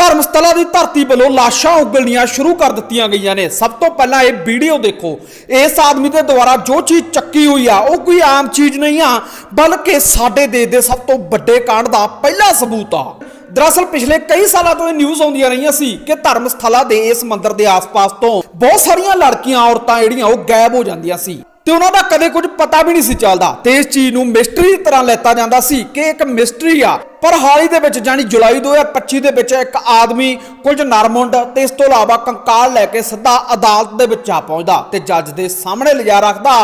ਧਰਮਸਥਲਾ ਦੀ ਧਰਤੀ ਵੱਲੋਂ ਲਾਸ਼ਾਂ ਉਗਲਣੀਆਂ ਸ਼ੁਰੂ ਕਰ ਦਿੱਤੀਆਂ ਗਈਆਂ ਨੇ। ਸਭ ਤੋਂ ਪਹਿਲਾਂ ਇਹ ਵੀਡੀਓ ਦੇਖੋ। ਇਸ ਆਦਮੀ ਦੇ ਦੁਆਰਾ ਜੋ ਚੀਜ਼ ਚੱਕੀ ਹੋਈ ਆ, ਉਹ ਕੋਈ ਆਮ ਚੀਜ਼ ਨਹੀਂ ਆ, ਬਲਕਿ ਸਾਡੇ ਦੇਸ਼ ਦੇ ਸਭ ਤੋਂ ਵੱਡੇ ਕਾਂਡ ਦਾ ਪਹਿਲਾ ਸਬੂਤ ਆ। ਦਰਅਸਲ ਪਿਛਲੇ ਕਈ ਸਾਲਾਂ ਤੋਂ ਇਹ ਨਿਊਜ਼ ਆਉਂਦੀਆਂ ਰਹੀਆਂ ਸੀ ਕਿ ਧਰਮਸਥਲਾ ਦੇ ਇਸ ਮੰਦਿਰ ਦੇ ਆਸ-ਪਾਸ ਤੋਂ ਬਹੁਤ ਸਾਰੀਆਂ ਲੜਕੀਆਂ, ਔਰਤਾਂ ਜਿਹੜੀਆਂ, ਉਹ ਗਾਇਬ ਹੋ ਜਾਂਦੀਆਂ ਸੀ। ਤੇ ਉਹਨਾਂ ਦਾ ਕਦੇ ਕੁਝ ਪਤਾ ਵੀ ਨਹੀਂ ਸੀ ਚੱਲਦਾ। ਤੇ ਇਸ ਚੀਜ਼ ਨੂੰ ਮਿਸਟਰੀ ਦੀ ਤਰ੍ਹਾਂ ਲੈਤਾ ਜਾਂਦਾ ਸੀ ਕਿ ਇੱਕ ਮਿਸਟਰੀ ਆ। ਪਰ ਹਾਲ ਹੀ ਦੇ ਵਿੱਚ ਜਾਨੀ ਜੁਲਾਈ 2025 ਦੇ ਵਿੱਚ ਇੱਕ ਆਦਮੀ ਕੁਝ ਨਰਮੁੰਡ ਤੇ ਇਸ ਤੋਂ ਇਲਾਵਾ ਕੰਕਾਲ ਲੈ ਕੇ ਸਿੱਧਾ ਅਦਾਲਤ ਦੇ ਵਿੱਚ ਆ ਪਹੁੰਚਦਾ ਤੇ ਜੱਜ ਦੇ ਸਾਹਮਣੇ ਲਿਜਾ ਰੱਖਦਾ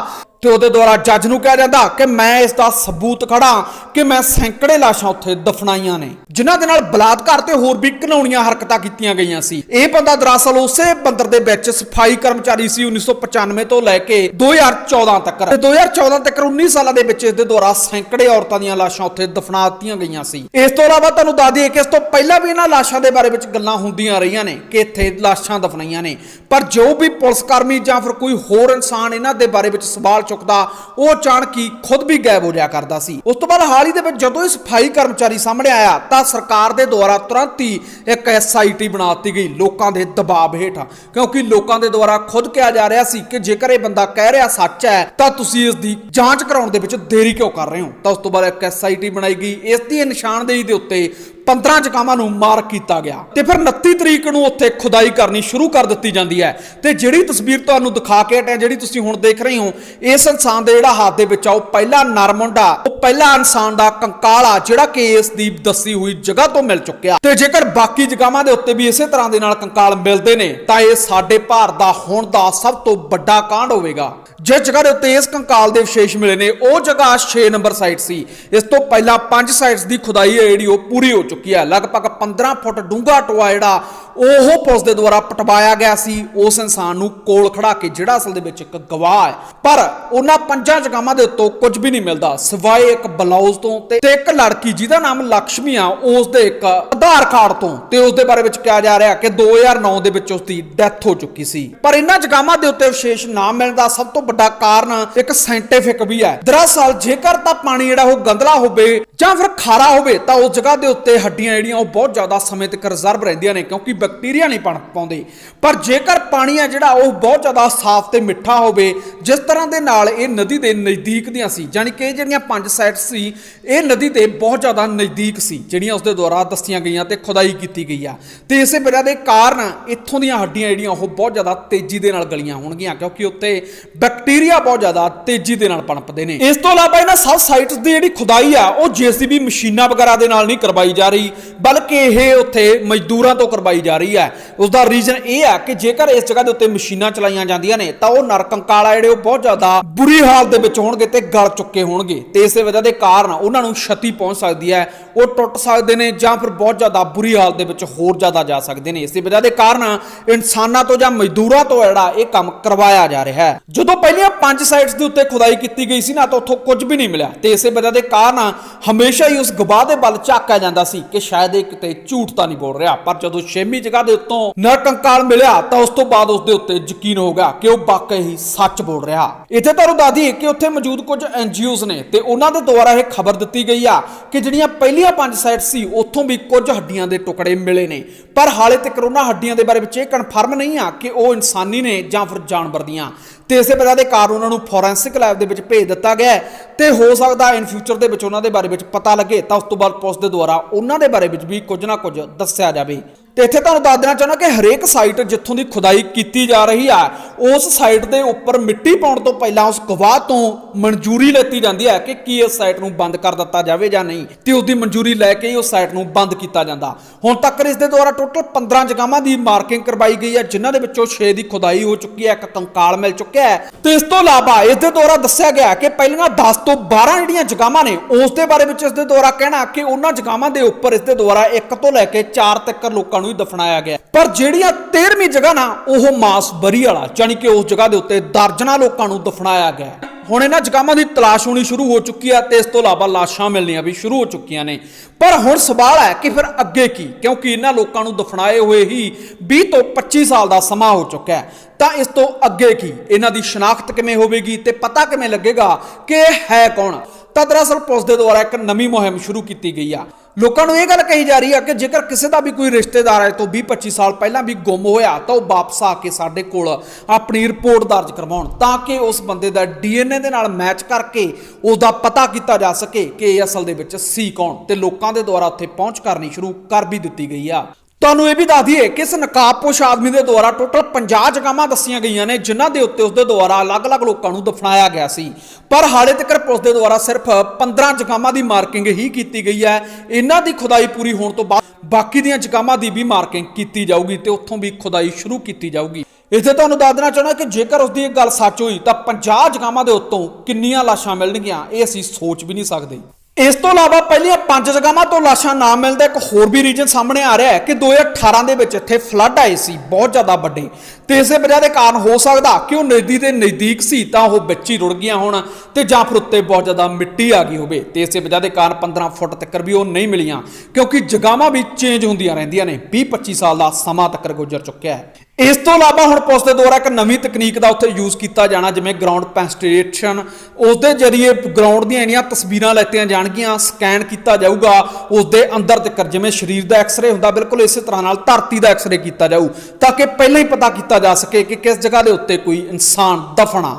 ਤੇ ਉਹਦੇ ਦੁਆਰਾ ਜੱਜ ਨੂੰ ਕਿਹਾ ਜਾਂਦਾ ਕਿ ਮੈਂ ਇਸ ਦਾ ਸਬੂਤ ਖੜਾ ਕਿ ਮੈਂ ਸੈਂਕੜੇ ਲਾਸ਼ਾਂ ਉੱਥੇ ਦਫਨਾਈਆਂ ਨੇ। ਜਿਨ੍ਹਾਂ ਦੇ ਨਾਲ ਬਲਾਤਕਾਰ ਤੇ ਹੋਰ ਵੀ ਘਿਨਾਉਣੀਆਂ ਹਰਕਤਾਂ ਕੀਤੀਆਂ ਗਈਆਂ ਸੀ। ਇਹ ਬੰਦਾ ਦਰਅਸਲ ਉਸੇ ਮੰਦਰ ਦੇ ਵਿੱਚ ਸਫ਼ਾਈ ਕਰਮਚਾਰੀ ਸੀ 1995 ਤੋਂ ਲੈ ਕੇ 2014 ਤੱਕ। ਤੇ 2014 ਤੱਕ 19 ਸਾਲਾਂ ਦੇ ਵਿੱਚ ਇਸ ਦੇ ਦੁਆਰਾ ਸੈਂਕੜੇ ਔਰਤਾਂ ਦੀਆਂ ਲਾਸ਼ਾਂ ਉੱਥੇ ਦਫਨਾ ਦਿੱਤੀਆਂ ਗਈਆਂ ਸੀ। ਇਸ ਤੋਂ ਇਲਾਵਾ ਤੁਹਾਨੂੰ ਦੱਸ ਦਈਏ ਕਿ ਇਸ ਤੋਂ ਪਹਿਲਾਂ ਵੀ ਇਹਨਾਂ ਲਾਸ਼ਾਂ ਦੇ ਬਾਰੇ ਵਿੱਚ ਗੱਲਾਂ ਹੁੰਦੀਆਂ ਰਹੀਆਂ ਨੇ ਕਿ ਇੱਥੇ ਲਾਸ਼ਾਂ ਦਫਨਾਈਆਂ ਨੇ। ਪਰ ਜੋ ਵੀ ਪੁਲਿਸ ਕਰਮੀ ਜਾਂ ਫਿਰ ਕੋਈ ਹੋਰ ਇਨਸਾਨ ਇਹਨਾਂ ਦੇ ਬਾਰੇ ਵਿੱਚ ਸਵਾਲ ਚੁੱਕਦਾ, ਉਹ ਅਚਾਨਕ ਖੁਦ ਵੀ ਗਾਇਬ ਹੋ ਜਾਇਆ ਕਰਦਾ ਸੀ। ਉਸ ਤੋਂ ਬਾਅਦ ਹਾਲ ਹੀ ਦੇ ਵਿੱਚ ਜਦੋਂ ਇਹ ਸਫ਼ਾਈ ਕਰਮਚਾਰੀ ਸਾਹਮਣੇ ਆਇਆ, ਤਾਂ ਸਰਕਾਰ ਦੇ ਦੁਆਰਾ ਤੁਰੰਤ ਹੀ ਇੱਕ ਐਸਆਈਟੀ ਬਣਾ ਦਿੱਤੀ ਗਈ ਲੋਕਾਂ ਦੇ ਦਬਾਅ ਹੇਠ। ਕਿਉਂਕਿ ਲੋਕਾਂ ਦੇ ਦੁਆਰਾ ਖੁਦ ਕਿਹਾ ਜਾ ਰਿਹਾ ਸੀ ਕਿ ਜੇਕਰ ਇਹ ਬੰਦਾ ਕਹਿ ਰਿਹਾ ਸੱਚ ਹੈ, ਤਾਂ ਤੁਸੀਂ ਇਸ ਦੀ ਜਾਂਚ ਕਰਾਉਣ ਦੇ ਵਿੱਚ ਦੇਰੀ ਕਿਉਂ ਕਰ ਰਹੇ ਹੋ? ਤਾਂ ਉਸ ਤੋਂ ਬਾਅਦ ਇੱਕ ਐਸਆਈਟੀ ਬਣਾਈ ਗਈ। ਇਸ ਦੀ ਨਿਸ਼ਾਨਦੇਹੀ ਦੇ ਉੱਤੇ 15 ਜਗਾਵਾਂ ਨੂੰ ਮਾਰਕ ਕੀਤਾ ਗਿਆ। ਤੇ ਫਿਰ 29 ਤਰੀਕ ਨੂੰ ਉੱਥੇ ਖੁਦਾਈ ਕਰਨੀ ਸ਼ੁਰੂ ਕਰ ਦਿੱਤੀ ਜਾਂਦੀ ਹੈ। ਤੇ ਜਿਹੜੀ ਤਸਵੀਰ ਤੁਹਾਨੂੰ ਦਿਖਾ ਕੇ ਹਟਿਆ, ਜਿਹੜੀ ਤੁਸੀਂ ਹੁਣ ਦੇਖ ਰਹੇ ਹੋ, ਇਸ ਇਨਸਾਨ ਦੇ ਜਿਹੜਾ ਹੱਥ ਦੇ ਵਿੱਚ ਆ, ਉਹ ਪਹਿਲਾ ਨਰਮੁੰਡਾ ਉਹ ਪਹਿਲਾ ਇਨਸਾਨ ਦਾ ਕੰਕਾਲ ਆ, ਜਿਹੜਾ ਕਿ ਇਸ ਦੀ ਦੱਸੀ ਹੋਈ ਜਗ੍ਹਾ ਤੋਂ ਮਿਲ ਚੁੱਕਿਆ। ਤੇ ਜੇਕਰ ਬਾਕੀ ਜਗਾਵਾਂ ਦੇ ਉੱਤੇ ਵੀ ਇਸੇ ਤਰ੍ਹਾਂ ਦੇ ਨਾਲ ਕੰਕਾਲ ਮਿਲਦੇ ਨੇ, ਤਾਂ ਇਹ ਸਾਡੇ ਭਾਰਤ ਦਾ ਹੁਣ ਦਾ ਸਭ ਤੋਂ ਵੱਡਾ ਕਾਂਡ ਹੋਵੇਗਾ। ਜਿਸ ਜਗ੍ਹਾ ਦੇ ਉੱਤੇ ਇਸ ਕੰਕਾਲ ਦੇ ਵਿਸ਼ੇਸ਼ ਮਿਲੇ ਨੇ, ਉਹ ਜਗ੍ਹਾ 6 ਨੰਬਰ ਸਾਈਟ ਸੀ। ਇਸ ਤੋਂ ਪਹਿਲਾਂ 5 ਸਾਈਟਸ ਦੀ ਖੁਦਾਈ ਹੈ ਜਿਹੜੀ, ਉਹ ਪੂਰੀ ਹੋ ਚੁੱਕੀ ਚੁੱਕੀ ਹੈ ਲਗਭਗ 15 ਫੁੱਟ ਡੂੰਘਾ ਟੋਆ ਜਿਹੜਾ ਉਹ ਪੁਲਿਸ ਦੇ ਦੁਆਰਾ ਪਟਵਾਇਆ ਗਿਆ ਸੀ। ਉਸ ਇਨਸਾਨ ਨੂੰ ਕੋਲ ਖੜਾ ਕੇ ਜਿਹੜਾ ਅਸਲ ਦੇ ਵਿੱਚ ਇੱਕ ਗਵਾਹ ਹੈ। ਪਰ ਉਹਨਾਂ ਪੰਜਾਂ ਜਗਾਵਾਂ ਦੇ ਉੱਤੋਂ ਕੁਝ ਵੀ ਨਹੀਂ ਮਿਲਦਾ। ਸਿਵਾਏ ਇੱਕ ਬਲਾਉਜ਼ ਤੋਂ ਤੇ ਤੇ ਇੱਕ ਲੜਕੀ ਜਿਹਦਾ ਨਾਮ ਲక్ష్ਮੀ ਆ। ਉਸ ਦੇ ਇੱਕ ਆਧਾਰ ਕਾਰਡ ਤੋਂ ਤੇ ਉਸ ਦੇ ਬਾਰੇ ਵਿੱਚ ਕਿਹਾ ਜਾ ਰਿਹਾ ਕਿ 2009 ਦੇ ਵਿੱਚ ਉਸ ਦੀ ਡੈਥ ਹੋ ਚੁੱਕੀ ਸੀ। ਪਰ ਇਹਨਾਂ ਜਗਾਵਾਂ ਦੇ ਉੱਤੇ ਵਿਸ਼ੇਸ਼ ਨਾਮ ਮਿਲਣ ਦਾ ਸਭ ਤੋਂ ਵੱਡਾ ਕਾਰਨ ਇੱਕ ਸਾਇੰਟਿਫਿਕ ਵੀ ਹੈ। ਦਰਅਸਲ ਜੇਕਰ ਤਾਂ ਪਾਣੀ ਜਿਹੜਾ ਉਹ ਗੰਦਲਾ ਹੋਵੇ ਜਾਂ ਫਿਰ ਖਾਰਾ ਹੋਵੇ ਤਾਂ ਉਸ ਜਗ੍ਹਾ ਦੇ ਉੱਤੇ ਹੱਡੀਆਂ ਜਿਹੜੀਆਂ ਉਹ ਬਹੁਤ ਜ਼ਿਆਦਾ ਸਮੇਂ ਤੱਕ ਰਿਜ਼ਰਵ ਰਹਿੰਦੀਆਂ ਨੇ। ਕਿਉਂਕਿ ਬੈਕਟੀਰੀਆ ਨਹੀਂ ਪਣ ਪਾਉਂਦੇ। ਪਰ ਜੇਕਰ ਪਾਣੀ ਆ ਜਿਹੜਾ, ਉਹ ਬਹੁਤ ਜ਼ਿਆਦਾ ਸਾਫ਼ ਤੇ ਮਿੱਠਾ ਹੋਵੇ, ਜਿਸ ਤਰ੍ਹਾਂ ਦੇ ਨਾਲ ਇਹ ਨਦੀ ਦੇ ਨਜ਼ਦੀਕ ਦੀਆਂ ਸੀ, ਯਾਨੀ ਕਿ ਜਿਹੜੀਆਂ ਪੰਜ ਸਾਈਟਸ ਸੀ, ਇਹ ਨਦੀ ਦੇ ਬਹੁਤ ਜ਼ਿਆਦਾ ਨਜ਼ਦੀਕ ਸੀ, ਜਿਹੜੀਆਂ ਉਸ ਦੇ ਦੁਆਰਾ ਦੱਸੀਆਂ ਗਈਆਂ ਤੇ ਖੁਦਾਈ ਕੀਤੀ ਗਈ ਆ। ਤੇ ਇਸੇ ਵਜ੍ਹਾ ਦੇ ਕਾਰਨ ਇੱਥੋਂ ਦੀਆਂ ਹੱਡੀਆਂ ਜਿਹੜੀਆਂ, ਉਹ ਬਹੁਤ ਜ਼ਿਆਦਾ ਤੇਜ਼ੀ ਦੇ ਨਾਲ ਗਲੀਆਂ ਹੋਣਗੀਆਂ, ਕਿਉਂਕਿ ਉੱਤੇ ਬੈਕਟੀਰੀਆ ਬਹੁਤ ਜ਼ਿਆਦਾ ਤੇਜ਼ੀ ਦੇ ਨਾਲ ਪਣਪਦੇ ਨੇ। ਇਸ ਤੋਂ ਇਲਾਵਾ ਇਹਨਾਂ ਸਭ ਸਾਈਟਸ ਦੀ ਜਿਹੜੀ ਖੁਦਾਈ ਆ, ਉਹ ਜੀਸੀਬੀ ਮਸ਼ੀਨਾਂ ਵਗੈਰਾ ਦੇ ਨਾਲ ਨਹੀਂ ਕਰਵਾਈ ਜਾ ਰਹੀ, ਬਲਕਿ ਇਹ ਉੱਥੇ ਮਜ਼ਦੂਰਾਂ ਤੋਂ ਕਰਵਾਈ ਜਾ ਰਹੀ ਹੈ। ਉਸ ਦਾ ਰੀਜ਼ਨ ਇਹ ਹੈ ਕਿ ਜੇਕਰ ਇਸ ਜਗ੍ਹਾ ਦੇ ਉੱਤੇ ਮਸ਼ੀਨਾਂ ਚਲਾਈਆਂ ਜਾਂਦੀਆਂ ਨੇ, ਤਾਂ ਉਹ ਨਰਕੰਕਾਲਾ ਜਿਹੜੇ ਉਹ ਬਹੁਤ ਜ਼ਿਆਦਾ ਬੁਰੀ ਹਾਲਤ ਦੇ ਵਿੱਚ ਹੋਣਗੇ ਤੇ ਗਲ ਚੁੱਕੇ ਹੋਣਗੇ। ਤੇ ਇਸੇ ਵਜ੍ਹਾ ਦੇ ਕਾਰਨ ਉਹਨਾਂ ਨੂੰ ਛਤੀ ਪਹੁੰਚ ਸਕਦੀ ਹੈ, ਉਹ ਟੁੱਟ ਸਕਦੇ ਨੇ ਜਾਂ ਫਿਰ ਬਹੁਤ ਜ਼ਿਆਦਾ ਬੁਰੀ ਹਾਲਤ ਦੇ ਵਿੱਚ ਹੋਰ ਜ਼ਿਆਦਾ ਜਾ ਸਕਦੇ ਨੇ। ਇਸੇ ਵਜ੍ਹਾ ਦੇ ਕਾਰਨ ਇਨਸਾਨਾਂ ਤੋਂ ਜਾਂ ਮਜ਼ਦੂਰਾਂ ਤੋਂ ਜਿਹੜਾ ਇਹ ਕੰਮ ਕਰਵਾਇਆ ਜਾ ਰਿਹਾ ਹੈ। ਜਦੋਂ ਪਹਿਲੀਆਂ ਪੰਜ ਸਾਈਟਸ ਦੇ ਉੱਤੇ ਖੁਦਾਈ ਕੀਤੀ ਗਈ ਸੀ ਨਾ, ਤਾਂ ਉੱਥੋਂ ਕੁਝ ਵੀ ਨਹੀਂ ਮਿਲਿਆ। ਤੇ ਇਸੇ ਵਜ੍ਹਾ ਦੇ ਕਾਰਨ ਹਮੇਸ਼ਾ ਹੀ ਉਸ ਗਵਾਹ ਦੇ ਵੱਲ ਝਾਕਿਆ ਜਾਂਦਾ ਸੀ ਕਿ ਸ਼ਾਇਦ ਇਹ ਕਿਤੇ ਝੂਠ ਤਾਂ ਨਹੀਂ ਬੋਲ ਰਿਹਾ। ਪਰ ਜਦੋਂ ਛੇਵੀਂ ਜਗ੍ਹਾ ਦੇ ਉੱਤੋਂ ਨਰਕੰਕਾਲ ਮਿਲਿਆ ਤਾਂ ਉਸ ਤੋਂ ਬਾਅਦ ਉਸ ਦੇ ਉੱਤੇ ਯਕੀਨ ਹੋ ਗਿਆ ਕਿ ਉਹ ਵਾਕਈ ਹੀ ਸੱਚ ਬੋਲ ਰਿਹਾ। ਇੱਥੇ ਤੁਹਾਨੂੰ ਦੱਸ ਦਈਏ ਕਿ ਉੱਥੇ ਮੌਜੂਦ ਕੁਝ ਐਨਜੀਓਜ਼ ਨੇ ਤੇ ਉਹਨਾਂ ਦੇ ਦੁਆਰਾ ਇਹ ਖਬਰ ਦਿੱਤੀ ਗਈ ਆ ਕਿ ਜਿਹੜੀਆਂ ਪਹਿਲੀਆਂ ਪੰਜ ਸਾਈਟ ਸੀ, ਉੱਥੋਂ ਵੀ ਕੁਝ ਹੱਡੀਆਂ ਦੇ ਟੁਕੜੇ ਮਿਲੇ ਨੇ। ਪਰ ਹਾਲੇ ਤੱਕ ਉਹਨਾਂ ਹੱਡੀਆਂ ਦੇ ਬਾਰੇ ਵਿੱਚ ਇਹ ਕਨਫਰਮ ਨਹੀਂ ਆ ਕਿ ਉਹ ਇਨਸਾਨੀ ਨੇ ਜਾਂ ਫਿਰ ਜਾਨਵਰ ਦੀਆਂ। ਤੇ ਇਸੇ ਵਜ੍ਹਾ ਦੇ ਕਾਰਨ ਉਹਨਾਂ ਨੂੰ ਫੋਰੈਂਸਿਕ ਲੈਬ ਦੇ ਵਿੱਚ ਭੇਜ ਦਿੱਤਾ ਗਿਆ ਤੇ ਹੋ ਸਕਦਾ ਇਨ ਫਿਊਚਰ ਦੇ ਵਿੱਚ ਉਹਨਾਂ ਦੇ ਬਾਰੇ ਵਿੱਚ ਪਤਾ ਲੱਗੇ ਤਾਂ ਉਸ ਤੋਂ ਬਾਅਦ ਪੁਲਿਸ ਦੇ ਦੁਆਰਾ ਉਹਨਾਂ ਦੇ ਬਾਰੇ ਵਿੱਚ ਵੀ ਕੁਝ ਨਾ ਕੁਝ ਦੱਸਿਆ ਜਾਵੇ। ਤੇ ਇੱਥੇ ਤੁਹਾਨੂੰ ਦੱਸ ਦੇਣਾ ਚਾਹੁੰਦਾ ਕਿ ਹਰੇਕ ਸਾਈਟ ਜਿੱਥੋਂ ਦੀ ਖੁਦਾਈ ਕੀਤੀ ਜਾ ਰਹੀ ਆ ਉਸ ਸਾਈਟ ਦੇ ਉੱਪਰ ਮਿੱਟੀ ਪਾਉਣ ਤੋਂ ਪਹਿਲਾਂ ਉਸ ਗਵਾਹ ਤੋਂ ਮਨਜ਼ੂਰੀ ਲੈਤੀ ਜਾਂਦੀ ਹੈ ਕਿ ਕੀ ਇਸ ਸਾਈਟ ਨੂੰ ਬੰਦ ਕਰ ਦਿੱਤਾ ਜਾਵੇ ਜਾਂ ਨਹੀਂ ਤੇ ਉਸ ਦੀ ਮਨਜ਼ੂਰੀ ਲੈ ਕੇ ਹੀ ਉਸ ਸਾਈਟ ਨੂੰ ਬੰਦ ਕੀਤਾ ਜਾਂਦਾ। ਹੁਣ ਤੱਕ ਇਸ ਦੇ ਦੁਆਰਾ ਟੋਟਲ 15 ਜਗਾਵਾਂ ਦੀ ਮਾਰਕਿੰਗ ਕਰਵਾਈ ਗਈ ਹੈ, ਜਿਨ੍ਹਾਂ ਦੇ ਵਿੱਚੋਂ 6 ਦੀ ਖੁਦਾਈ ਹੋ ਚੁੱਕੀ ਹੈ, ਇੱਕ ਕੰਕਾਲ ਮਿਲ ਚੁੱਕਿਆ ਹੈ। ਤੇ ਇਸ ਤੋਂ ਇਲਾਵਾ ਇਸ ਦੇ ਦੁਆਰਾ ਦੱਸਿਆ ਗਿਆ ਕਿ ਪਹਿਲੀਆਂ 10 ਤੋਂ 12 ਜਿਹੜੀਆਂ ਜਗਾਵਾਂ ਨੇ, ਉਸ ਦੇ ਬਾਰੇ ਵਿੱਚ ਇਸ ਦੇ ਦੁਆਰਾ ਕਹਿਣਾ ਕਿ ਉਹਨਾਂ ਜਗਾਵਾਂ ਦੇ ਉੱਪਰ ਇਸ ਦੇ ਦੁਆਰਾ ਇੱਕ ਤੋਂ ਲੈ ਕੇ 4 ਤੱਕ ਲੋਕਾਂ ਨੂੰ ਹੀ ਦਫਨਾਇਆ ਗਿਆ ਪਰ ਜਿਹੜੀਆਂ 13ਵੀਂ ਜਗ੍ਹਾ ਨਾ, ਉਹ ਮਾਸ ਬਰੀ ਵਾਲਾ ਯਾਨੀ ਕਿ ਉਸ ਜਗ੍ਹਾ ਦੇ ਉੱਤੇ ਦਰਜਨਾਂ ਲੋਕਾਂ ਨੂੰ ਦਫਨਾਇਆ ਗਿਆ ਹੁਣ ਇਹਨਾਂ ਜਗਾਵਾਂ ਦੀ ਤਲਾਸ਼ ਹੋਣੀ ਸ਼ੁਰੂ ਹੋ ਚੁੱਕੀ ਹੈ ਤੇ ਇਸ ਤੋਂ ਇਲਾਵਾ ਲਾਸ਼ਾਂ ਮਿਲਣੀਆਂ ਵੀ ਸ਼ੁਰੂ ਹੋ ਚੁੱਕੀਆਂ ਨੇ। ਪਰ ਹੁਣ ਸਵਾਲ ਹੈ ਕਿ ਫਿਰ ਅੱਗੇ ਕੀ? ਕਿਉਂਕਿ ਇਹਨਾਂ ਲੋਕਾਂ ਨੂੰ ਦਫਨਾਏ ਹੋਏ ਹੀ 20 ਤੋਂ 25 ਸਾਲ ਦਾ ਸਮਾਂ ਹੋ ਚੁੱਕਾ ਹੈ। ਤਾਂ ਇਸ ਤੋਂ ਅੱਗੇ ਕੀ? ਇਹਨਾਂ ਦੀ ਸ਼ਨਾਖਤ ਕਿਵੇਂ ਹੋਵੇਗੀ ਤੇ ਪਤਾ ਕਿਵੇਂ ਲੱਗੇਗਾ ਕਿ ਇਹ ਹੈ ਕੌਣ? ਤਾਂ ਦਰਅਸਲ ਪੁਲਿਸ ਦੇ ਦੁਆਰਾ ਇੱਕ ਨਵੀਂ ਮੁਹਿੰਮ ਸ਼ੁਰੂ ਕੀਤੀ ਗਈ ਆ। ਲੋਕਾਂ ਨੂੰ ਇਹ ਗੱਲ ਕਹੀ ਜਾ ਰਹੀ ਹੈ ਕਿ ਜੇਕਰ ਕਿਸੇ ਦਾ ਵੀ ਕੋਈ ਰਿਸ਼ਤੇਦਾਰ ਹੈ ਤੋਂ 20-25 ਸਾਲ ਪਹਿਲਾਂ ਵੀ ਗੁੰਮ ਹੋਇਆ ਤਾਂ ਉਹ ਵਾਪਸ ਆ ਕੇ ਸਾਡੇ ਕੋਲ ਆਪਣੀ ਰਿਪੋਰਟ ਦਰਜ ਕਰਵਾਉਣ ਤਾਂ ਕਿ ਉਸ ਬੰਦੇ ਦਾ ਡੀਐਨਏ ਦੇ ਨਾਲ ਮੈਚ ਕਰਕੇ ਉਸ ਦਾ ਪਤਾ ਕੀਤਾ ਜਾ ਸਕੇ ਕਿ ਇਹ ਅਸਲ ਦੇ ਵਿੱਚ ਸੀ ਕੌਣ ਤੇ ਲੋਕਾਂ ਦੇ ਦੁਆਰਾ ਉੱਥੇ ਪਹੁੰਚ ਕਰਨੀ ਸ਼ੁਰੂ ਕਰ ਵੀ ਦਿੱਤੀ ਗਈ ਆ। ਤੁਹਾਨੂੰ ਇਹ ਵੀ ਦੱਸ ਦਈਏ ਕਿ ਇਸ ਨਕਾਬਪੋਸ਼ ਆਦਮੀ ਦੇ ਦੁਆਰਾ ਟੋਟਲ 50 ਜਗ੍ਹਾਵਾਂ ਦੱਸੀਆਂ ਗਈਆਂ ਨੇ, ਜਿਨ੍ਹਾਂ ਦੇ ਉੱਤੇ ਉਸਦੇ ਦੁਆਰਾ ਅਲੱਗ-ਅਲੱਗ ਲੋਕਾਂ ਨੂੰ ਦਫਨਾਇਆ ਗਿਆ ਸੀ। ਪਰ ਹਾਲੇ ਤੱਕ ਪੁਲਿਸ ਦੇ ਦੁਆਰਾ ਸਿਰਫ 15 ਜਗ੍ਹਾਵਾਂ ਦੀ ਮਾਰਕਿੰਗ ਹੀ ਕੀਤੀ ਗਈ ਹੈ। ਇਹਨਾਂ ਦੀ ਖੁਦਾਈ ਪੂਰੀ ਹੋਣ ਤੋਂ ਬਾਅਦ ਬਾਕੀ ਦੀਆਂ ਜਗ੍ਹਾਵਾਂ ਦੀ ਵੀ ਮਾਰਕਿੰਗ ਕੀਤੀ ਜਾਊਗੀ ਤੇ ਉੱਥੋਂ ਵੀ ਖੁਦਾਈ ਸ਼ੁਰੂ ਕੀਤੀ ਜਾਊਗੀ। ਇੱਥੇ ਤੁਹਾਨੂੰ ਦੱਸ ਦੇਣਾ ਚਾਹੁੰਦਾ ਕਿ ਜੇਕਰ ਉਸਦੀ ਇਹ ਗੱਲ ਸੱਚ ਹੋਈ ਤਾਂ 50 ਜਗ੍ਹਾਵਾਂ ਦੇ ਉੱਤੋਂ ਕਿੰਨੀਆਂ ਲਾਸ਼ਾਂ ਮਿਲਣਗੀਆਂ, ਇਹ ਅਸੀਂ ਸੋਚ ਵੀ ਨਹੀਂ ਸਕਦੇ। ਇਸ ਤੋਂ ਇਲਾਵਾ ਪਹਿਲੀਆਂ ਪੰਜ ਜਗ੍ਹਾਵਾਂ ਤੋਂ ਲਾਸ਼ਾਂ ਨਾ ਮਿਲਦਾ, ਇੱਕ ਹੋਰ ਵੀ ਰੀਜਨ ਸਾਹਮਣੇ ਆ ਰਿਹਾ ਹੈ ਕਿ 2018 ਦੇ ਵਿੱਚ ਇੱਥੇ ਫਲੱਡ ਆਏ ਸੀ, ਬਹੁਤ ਜ਼ਿਆਦਾ ਵੱਡੇ। ਤੇ ਇਸੇ ਵਜ੍ਹਾ ਦੇ ਕਾਰਨ ਹੋ ਸਕਦਾ ਕਿ ਉਹ ਨਦੀ ਦੇ ਨਜ਼ਦੀਕ ਸੀ, ਤਾਂ ਉਹ ਵਿੱਚ ਹੀ ਰੁੜ ਗਈਆਂ ਹੋਣ ਤੇ ਜਾਂ ਫਿਰ ਉੱਤੇ ਬਹੁਤ ਜ਼ਿਆਦਾ ਮਿੱਟੀ ਆ ਗਈ ਹੋਵੇ। ਤੇ ਇਸੇ ਵਜ੍ਹਾ ਦੇ ਕਾਰਨ 15 ਫੁੱਟ ਤੱਕ ਵੀ ਉਹ ਨਹੀਂ ਮਿਲੀਆਂ, ਕਿਉਂਕਿ ਜਗ੍ਹਾਵਾਂ ਵੀ ਚੇਂਜ ਹੁੰਦੀਆਂ ਰਹਿੰਦੀਆਂ ਨੇ। 20 25 ਸਾਲ ਦਾ ਸਮਾਂ ਤੱਕ ਗੁਜ਼ਰ ਚੁੱਕਿਆ ਹੈ। ਇਸ ਤੋਂ ਇਲਾਵਾ ਹੁਣ ਪੁਲਿਸ ਦੇ ਦੁਆਰਾ ਇੱਕ ਨਵੀਂ ਤਕਨੀਕ ਦਾ ਉੱਥੇ ਯੂਜ਼ ਕੀਤਾ ਜਾਣਾ, ਜਿਵੇਂ ਗਰਾਊਂਡ ਪੈਨਸਟ੍ਰੇਸ਼ਨ ਉਸ ਦੇ ਜ਼ਰੀਏ ਗਰਾਊਂਡ ਦੀਆਂ ਇੰਨੀਆਂ ਤਸਵੀਰਾਂ ਲੈਤੀਆਂ ਜਾਣਗੀਆਂ ਸਕੈਨ ਕੀਤਾ ਜਾਊਗਾ ਉਸ ਦੇ ਅੰਦਰ ਤੱਕ ਜਿਵੇਂ ਸਰੀਰ ਦਾ ਐਕਸ-ਰੇ ਹੁੰਦਾ, ਬਿਲਕੁਲ ਇਸੇ ਤਰ੍ਹਾਂ ਨਾਲ ਧਰਤੀ ਦਾ ਐਕਸ-ਰੇ ਕੀਤਾ ਜਾਊ, ਤਾਂ ਕਿ ਪਹਿਲਾਂ ਹੀ ਪਤਾ ਕੀਤਾ ਜਾ ਸਕੇ ਕਿ ਕਿਸ ਜਗ੍ਹਾ ਦੇ ਉੱਤੇ ਕੋਈ ਇਨਸਾਨ ਦਫਨਾ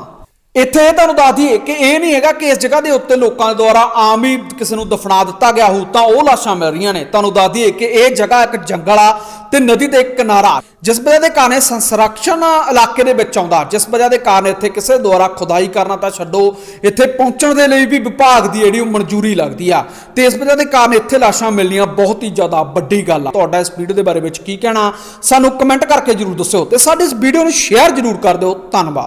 ਇੱਥੇ ਇਹ ਤੁਹਾਨੂੰ ਦੱਸ ਦਈਏ ਕਿ ਇਹ ਨਹੀਂ ਹੈਗਾ ਕਿ ਇਸ ਜਗ੍ਹਾ ਦੇ ਉੱਤੇ ਲੋਕਾਂ ਦੇ ਦੁਆਰਾ ਆਮ ਹੀ ਕਿਸੇ ਨੂੰ ਦਫਨਾ ਦਿੱਤਾ ਗਿਆ ਹੋਊ, ਤਾਂ ਉਹ ਲਾਸ਼ਾਂ ਮਿਲ ਰਹੀਆਂ ਨੇ। ਤੁਹਾਨੂੰ ਦੱਸ ਦਈਏ ਕਿ ਇਹ ਜਗ੍ਹਾ ਇੱਕ ਜੰਗਲ ਆ ਤੇ ਨਦੀ ਦੇ ਇੱਕ ਕਿਨਾਰਾ ਜਿਸ ਵਜ੍ਹਾ ਦੇ ਕਾਰਨ ਸੰਸਰਕਸ਼ਣ ਇਲਾਕੇ ਦੇ ਵਿੱਚ ਆਉਂਦਾ। ਜਿਸ ਵਜ੍ਹਾ ਦੇ ਕਾਰਨ ਇੱਥੇ ਕਿਸੇ ਦੁਆਰਾ ਖੁਦਾਈ ਕਰਨਾ ਤਾਂ ਛੱਡੋ, ਇੱਥੇ ਪਹੁੰਚਣ ਦੇ ਲਈ ਵੀ ਵਿਭਾਗ ਦੀ ਜਿਹੜੀ ਉਹ ਮਨਜ਼ੂਰੀ ਲੱਗਦੀ ਆ। ਤੇ ਇਸ ਵਜ੍ਹਾ ਦੇ ਕਾਰਨ ਇੱਥੇ ਲਾਸ਼ਾਂ ਮਿਲਣੀਆਂ ਬਹੁਤ ਹੀ ਜ਼ਿਆਦਾ ਵੱਡੀ ਗੱਲ ਆ। ਤੁਹਾਡਾ ਇਸ ਵੀਡੀਓ ਦੇ ਬਾਰੇ ਵਿੱਚ ਕੀ ਕਹਿਣਾ? ਸਾਨੂੰ ਕਮੈਂਟ ਕਰਕੇ ਜਰੂਰ ਦੱਸਿਓ ਤੇ ਸਾਡੀ ਇਸ ਵੀਡੀਓ ਨੂੰ ਸ਼ੇਅਰ ਜਰੂਰ ਕਰ ਦਿਓ। ਧੰਨਵਾਦ।